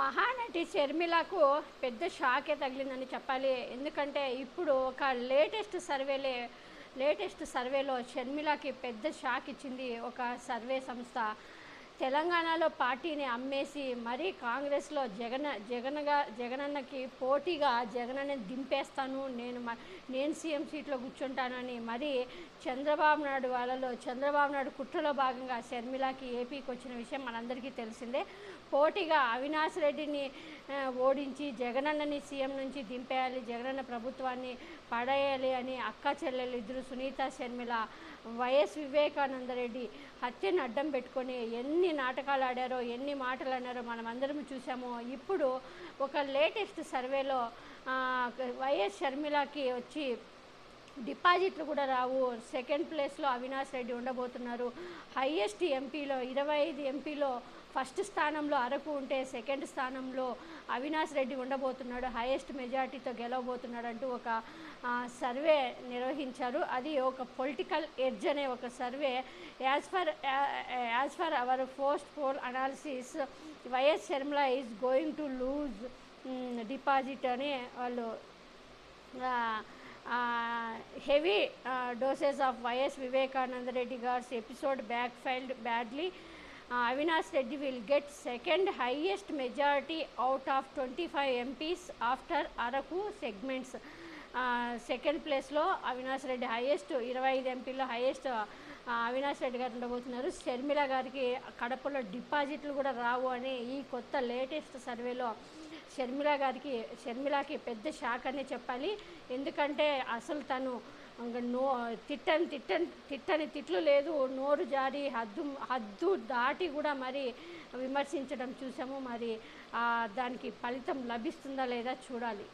మహానటి షర్మిలకు పెద్ద షాకే తగిలిందని చెప్పాలి. ఎందుకంటే ఇప్పుడు ఒక లేటెస్ట్ సర్వేలే లేటెస్ట్ సర్వేలో షర్మిలకి పెద్ద షాక్ ఇచ్చింది ఒక సర్వే సంస్థ. తెలంగాణలో పార్టీని అమ్మేసి మరీ కాంగ్రెస్లో జగన్ జగన్గా జగనన్నకి పోటీగా జగనన్నని దింపేస్తాను. నేను మ- నేను సీఎం సీట్లో కూర్చుంటానని మరి చంద్రబాబు నాయుడు వాళ్ళలో చంద్రబాబు నాయుడు కుట్రలో భాగంగా షర్మిలకి ఏపీకి వచ్చిన విషయం మనందరికీ తెలిసిందే. పోటీగా అవినాష్ రెడ్డిని ఓడించి జగనన్నని సీఎం నుంచి దింపేయాలి జగనన్న ప్రభుత్వాన్ని పడేయాలి అని అక్క చెల్లెలు ఇద్దరు సునీత షర్మిల వైఎస్ వివేకానంద రెడ్డి హత్యను అడ్డం పెట్టుకొని ఎన్ని నాటకాలు ఆడారో ఎన్ని మాటలు అన్నారో మనం అందరం చూసాము ఇప్పుడు ఒక లేటెస్ట్ సర్వేలో వైఎస్ షర్మిలాకి వచ్చి డిపాజిట్లు కూడా రావు. సెకండ్ ప్లేస్లో అవినాష్ రెడ్డి ఉండబోతున్నారు. హయ్యెస్ట్ ఎంపీలో ఇరవై ఐదు ఎంపీలో ఫస్ట్ స్థానంలో అరకు ఉంటే సెకండ్ స్థానంలో అవినాష్ రెడ్డి ఉండబోతున్నాడు. హైయెస్ట్ మెజార్టీతో గెలవబోతున్నాడు అంటూ ఒక సర్వే నిర్వహించారు. అది ఒక పొలిటికల్ ఎడ్జ్ అనే ఒక survey as per as per our post poll analysis YS Sharmila is going to lose deposit అని వాళ్ళు heavy doses of YS Vivekananda Reddy గార్స్ episode backfired badly Avinash Reddy will get second highest majority out of twenty five MPs after Araku segments. Second ప్లేస్లో Avinash Reddy highest ఇరవై ఐదు ఎంపీలో highest Avinash Reddy గారు ఉండబోతున్నారు. షర్మిల గారికి కడపలో డిపాజిట్లు కూడా రావు అని ఈ కొత్త లేటెస్ట్ సర్వేలో షర్మిల గారికి షర్మిలకి పెద్ద షాక్ అనే చెప్పాలి. ఎందుకంటే అసలు తను నో తిట్టని తిట్టని తిట్టని తిట్లు లేదు. నోరు జారి హద్దు హద్దు దాటి కూడా మరి విమర్శించడం చూసాము. మరి దానికి ఫలితం లభిస్తుందా లేదా చూడాలి.